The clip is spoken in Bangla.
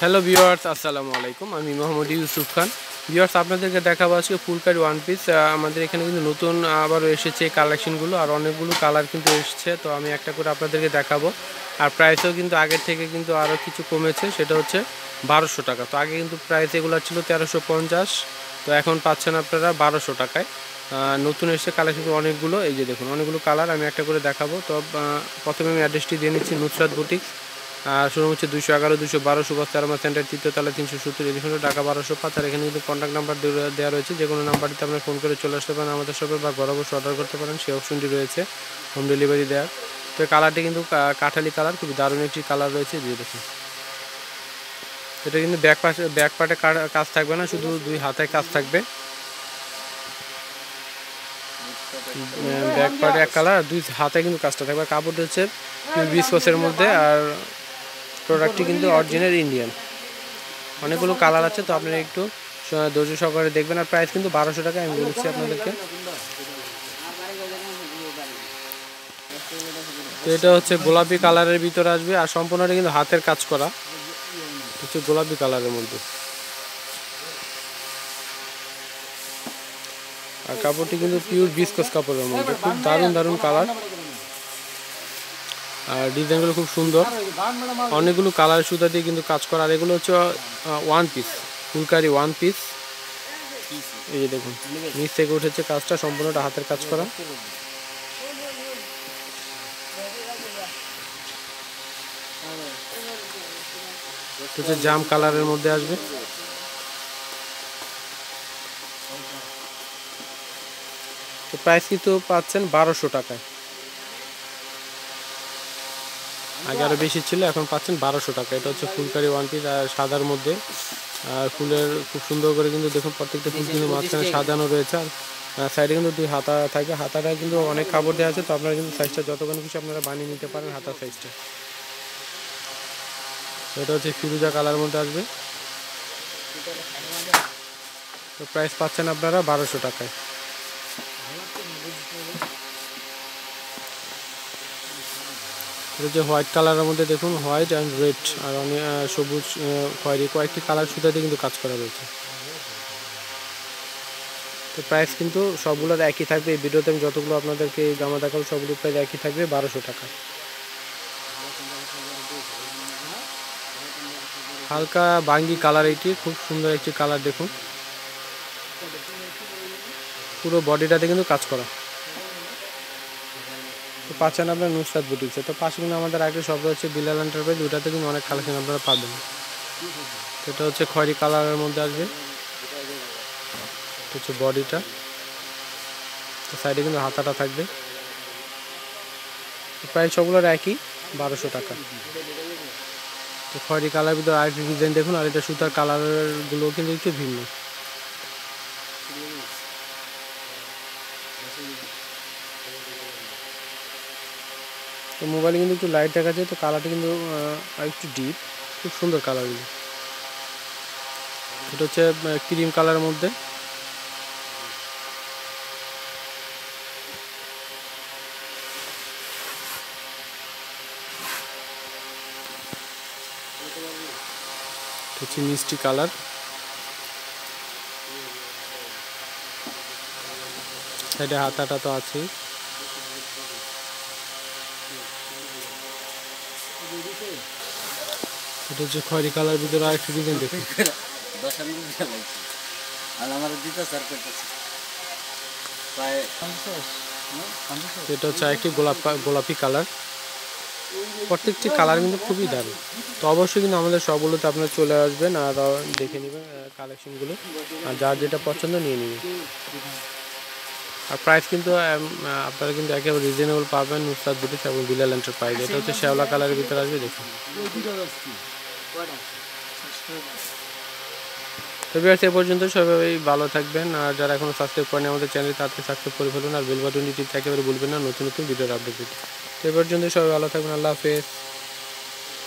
হ্যালো ভিউয়ার্স আসসালামু আলাইকুম আমি মোহাম্মদ ইউসুফ খান। ভিউয়ার্স আপনাদেরকে দেখাবো আজকে ফুলকারি ওয়ান পিস আমাদের এখানে কিন্তু নতুন আবারও এসেছে কালেকশনগুলো আর অনেকগুলো কালার কিন্তু এসেছে। তো আমি একটা করে আপনাদেরকে দেখাবো। আর প্রাইসও কিন্তু আগের থেকে কিন্তু আরও কিছু কমেছে। সেটা হচ্ছে বারোশো টাকা। তো আগে কিন্তু প্রাইস এগুলো ছিল তেরোশো পঞ্চাশ। তো এখন পাচ্ছেন আপনারা বারোশো টাকায়। নতুন এসে কালেকশন অনেকগুলো। এই যে দেখুন, অনেকগুলো কালার আমি একটা করে দেখাবো। তো প্রথমে আমি অ্যাড্রেসটি দিয়ে নিচ্ছি নুসরাত বুটিক্স আর শুরু হচ্ছে দুশো এগারো দুশো বারো, সুভাষ তারামা সেন্টার তৃতীয়তলা তিনশো সত্তর এলিফেন্ট টাকা বারোশো পাঁচ। আর এখানে কিন্তু কন্ট্যাক্ট নাম্বার দেওয়া রয়েছে যে কোনো নাম্বারটিতে আপনার ফোন করে চলে আসতে পারেন আমাদের শপে বা ঘরে বসে অর্ডার করতে পারেন, সেই অপশনটি রয়েছে হোম ডেলিভারি দেওয়ার তো কালারটি কিন্তু কাঠালি কালার খুবই দারুণ একটি কালার রয়েছে যে দেখুন। এটা কিন্তু ব্যাক পাশে ব্যাক পার্টে কাজ থাকবে না, শুধু দুই হাতে কাজ থাকবে। ব্যাক পার্টে এক কালার দুই হাতে কিন্তু কাজটা থাকবে। আর কাপড়টা হচ্ছে বিস্কসের মধ্যে, আর প্রোডাক্টটি কিন্তু অরিজিনাল ইন্ডিয়ান অনেকগুলো কালার আছে, তো আপনারা একটু ধৈর্য সহকারে দেখবেন। আর প্রাইস কিন্তু বারোশো টাকা, আমি বলেছি আপনাদেরকে। তো এটা হচ্ছে গোলাপি কালারের ভিতরে আসবে, আর সম্পূর্ণটা কিন্তু হাতের কাজ করা। হচ্ছে গোলাপি কালারের মধ্যে। আর কাপড়টি কিন্তু পিওর বিস্কস কাপড়ের মধ্যে, খুব দারুণ দারুণ কালার আর ডিজাইনগুলো খুব সুন্দর। অনেকগুলো কালার সুতা দিয়ে কিন্তু কাজ করা। আর এগুলো হচ্ছে one piece phulkari one piece এই যে দেখুন, নিচ থেকে উঠেছে কাজটা, সম্পূর্ণটা হাতের কাজ করা। জাম কালারের মধ্যে আসবে। প্রাইস কিন্তু পাচ্ছেন বারোশো টাকায়। আগে আরও বেশি ছিল, এখন পাচ্ছেন বারোশো টাকা। এটা হচ্ছে ফুলকারি ওয়ান পিস আর সাদার মধ্যে, আর ফুলের খুব সুন্দর করে কিন্তু দেখুন, প্রত্যেকটা ফুল কিন্তু মাঝখানে সাজানো রয়েছে, আর সাইডে কিন্তু দুই হাতা থাকে। হাতাটা কিন্তু অনেক কাপড় দেওয়া আছে, তো আপনারা কিন্তু সাইজটা যতক্ষণ খুশি আপনারা বানিয়ে নিতে পারেন হাতার সাইজটা এটা হচ্ছে ফিরুজা কালার মধ্যে আসবে। তো প্রাইস পাচ্ছেন আপনারা বারোশো টাকায়। এটা যে হোয়াইট কালারের মধ্যে দেখুন, হোয়াইট অ্যান্ড রেড। আর অনেক সবুজ খয়েরি, কয়েকটি কালার সুতাতে কিন্তু কাজ করা রয়েছে। তো প্রাইস কিন্তু সবগুলোর একই থাকবে। এই ভিডিওতে আমি যতগুলো আপনাদেরকে এই জামা দেখাবো সবগুলো প্রাইস একই থাকবে, বারোশো টাকা। হালকা বাঙ্গি কালার এটি, খুব সুন্দর একটি কালার দেখুন। পুরো বডিটাতে কিন্তু কাজ করা। তো পাচ্ছেন আপনার নুসরাত বুটিক্সে তো পাশে কিন্তু আমাদের আগে শব্দ হচ্ছে বিলাল এন্টারপ্রাইজ ওটাতে কিন্তু অনেক কালেকশন আপনারা পাবেন। তো এটা হচ্ছে খয়েরি কালারের মধ্যে আসবে। হচ্ছে বডিটা। তো সাইডে কিন্তু হাতাটা থাকবে। প্রাইস সবগুলোর একই, বারোশো টাকা। তো খয়েরি কালার ভিতরে আরেকটি ডিজাইন দেখুন, আর এটা সুতার কালারগুলো কিন্তু একটু ভিন্ন। তো মোবাইলে কিন্তু একটু লাইট দেখা যায়, তো কালারটা কিন্তু একটু ডিপ খুব সুন্দর কালারগুলো এটা হচ্ছে ক্রিম কালারের মধ্যে। হচ্ছে মিষ্টি কালার সাইডে হাতাটা তো আছেই। এটা হচ্ছে খয়েরি কালার, ভিতরে আরেকটা ডিজাইন দেখুন। দশ আর হচ্ছে গোলাপ গোলাপি কালার। প্রত্যেকটি কালার কিন্তু খুবই তো অবশ্যই কিন্তু আমাদের আপনারা চলে আসবেন আর দেখে নেবেন কালেকশনগুলো আর যার যেটা পছন্দ নিয়ে নেবেন। আর প্রাইস কিন্তু আপনারা কিন্তু একেবারে রিজনেবল পাবেন নুসরাত এবং বিলাল এন্টারপ্রাইজ এটা হচ্ছে শ্যাওলা কালারের ভিতরে আসবে, দেখুন। তো বিয়ার্স এ পর্যন্ত সবাই ভালো থাকবেন, আর যারা এখনও সাবস্ক্রাইব করেন আমাদের চ্যানেল তাদেরকে সাবস্ক্রাইব করে ফেলুন, আর বেল বাটনটি একেবারে ভুলবেন না, নতুন নতুন ভিডিওর আপডেট পেতে। তো এ পর্যন্ত সবাই ভালো থাকবেন, আল্লাহ হাফেজ।